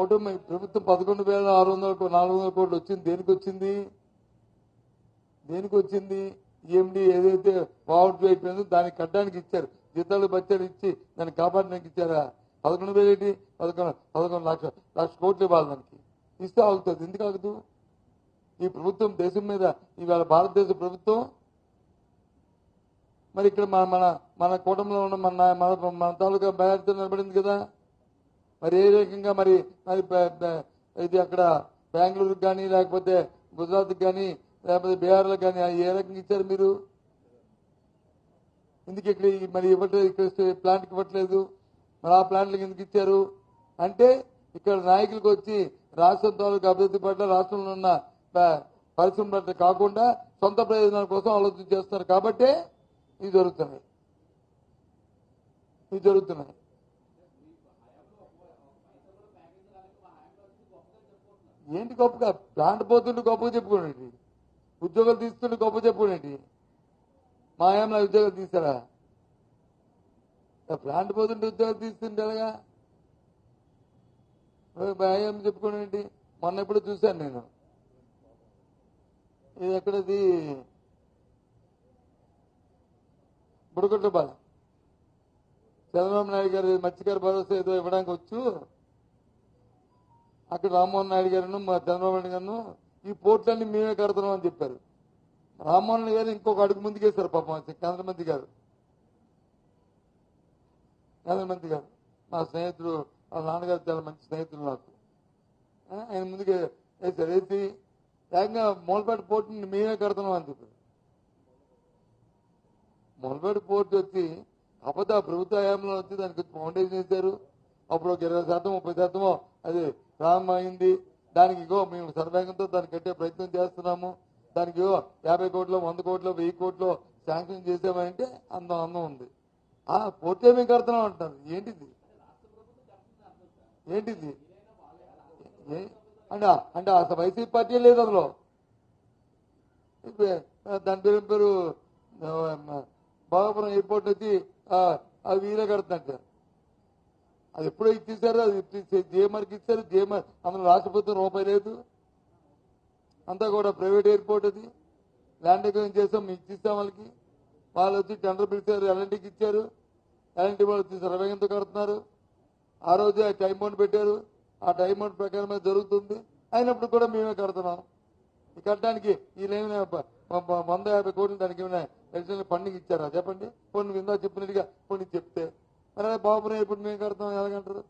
కూటమి ప్రభుత్వం పదకొండు వేల ఆరు వందల నాలుగు వందల కోట్లు వచ్చింది. దేనికి వచ్చింది? దేనికి వచ్చింది? ఈఎండి ఏదైతే పావర్టీ అయిపోయిందో దానికి కట్టడానికి ఇచ్చారు. జీతాలు బచ్చాలు ఇచ్చి దాన్ని కాపాడడానికి ఇచ్చారా? పదకొండు వేలు ఏంటి? పదకొండు పదకొండు లక్ష లక్ష కోట్లు ఇవ్వాలి దానికి. ఇస్తే ఆగుతుంది. ఎందుకు ఆగదు? ఈ ప్రభుత్వం దేశం మీద ఇవాళ భారతదేశ ప్రభుత్వం మరి ఇక్కడ మన మన మన కూటమిలో ఉన్న మన మన మన తాలూకా బయార్తో నిలబడింది కదా. మరి ఏ రకంగా మరి మరి ఇది అక్కడ బెంగళూరుకి కానీ లేకపోతే గుజరాత్కి కానీ లేకపోతే బీహార్లో కానీ ఏ రకంగా ఇచ్చారు మీరు? ఎందుకు ఇక్కడ మరి ఇవ్వట్లేదు ఇక్కడ ప్లాంట్కి ఇవ్వట్లేదు? మరి ఆ ప్లాంట్లకు ఎందుకు ఇచ్చారు? అంటే ఇక్కడ నాయకులకు వచ్చి రాష్ట్రం తాలూకు అభివృద్ధి పట్ల రాష్ట్రంలో ఉన్న ప- పరిశ్రమ పట్ల కాకుండా సొంత ప్రయోజనాల కోసం ఆలోచన చేస్తున్నారు కాబట్టే ఇవి జరుగుతున్నాయి ఇవి జరుగుతున్నాయి ఏంటి గొప్పగా? ప్లాంట్ పోతుంటే గొప్పగా చెప్పుకోండి ఉద్యోగాలు తీసుకుంటే గొప్ప చెప్పుకోనండి మా ఏమైనా ఉద్యోగాలు తీసారా ప్లాంట్ పోతుంటే ఉద్యోగాలు తీసుకుంటే ఎలాగా భయం చెప్పుకోండి మొన్న ఎప్పుడు చూశాను నేను. ఇది ఎక్కడది? బుడగొట్టబాల చంద్రబాబు నాయుడు గారు మత్స్యకార భరోసా ఏదో ఇవ్వడానికి వచ్చు. అక్కడ రామ్మోహన్ నాయుడు గారును మా చంద్రబాబు నాయుడు ఈ పోర్ట్లన్నీ మేమే కడుతున్నాం అని చెప్పారు. రామ్మోహన్ గారు ఇంకొక అడుగు ముందుకేశారు పాపం కేంద్రమంత్రి గారు. కేంద్రమంత్రి గారు. మా స్నేహితుడు వాళ్ళ నాన్నగారు చాలా మంచి స్నేహితులు నాకు. ఆయన ముందుకే వేశారు. వేసి ఏకంగా మూలపేట పోర్టుని మేమే కడుతున్నాం అని చెప్పారు. మొలపేట పోర్టు వచ్చి అబద్ధ ప్రభుత్వ హయాంలో వచ్చి దానికి ఫౌండేషన్ వేశారు. అప్పుడు ఒక ఇరవై శాతం ముప్పై శాతమో అది ప్రారంభం అయింది దానికి ఇగో మేము సర్వేగంతో దాన్ని కట్టే ప్రయత్నం చేస్తున్నాము. దానికి ఇగో యాభై కోట్లు వంద కోట్లు వెయ్యి కోట్లు శాంక్షన్ చేసామంటే అందం అందం ఉంది. ఆ పోర్టే మేము కడుతున్నాం అంటారు? ఏంటిది? ఏంటిది? ఏ- అంటే అంటే అసలు వైసీపీ పార్టీ లేదు అందులో. ఇప్పుడు, దాని పేరు పేరు భోగాపురం ఎయిర్పోర్ట్ వచ్చి వీరే కడుతున్నట్టు అది ఎప్పుడో ఇచ్చేసారు అది జేఎంఆర్కి ఇచ్చారు జేఎంఆర్ అందులో రాష్ట్ర ప్రభుత్వం రూపాయి లేదు. అంతా కూడా ప్రైవేట్ ఎయిర్పోర్ట్ అది. ల్యాండ్ అగ్రిమెంట్ చేసాం మేము ఇచ్చిస్తాం వాళ్ళకి. వాళ్ళు వచ్చి టెండర్ పిలిచారు ఎల్ఎన్టీకి ఇచ్చారు. ఎల్ఎన్టీ వాళ్ళు వచ్చి సర్వేగంతో కడుతున్నారు. ఆ రోజు ఆ టైం బౌండ్ పెట్టారు. ఆ టైం బౌండ్ ప్రకారమే జరుగుతుంది. అయినప్పుడు కూడా మేమే కడుతున్నాం. కట్టడానికి వీళ్ళేమైనా ప- వంద యాభై కోట్లు దానికి ఏమైనా అడిషనల్ ఫండింగ్ ఇచ్చారా? చెప్పండి. కొన్ని విందా చెప్పినట్టుగా కొన్ని చెప్తే. అరే బాబు బాబుని ఎప్పుడు మేము కడతాం ఎలాగంటారు?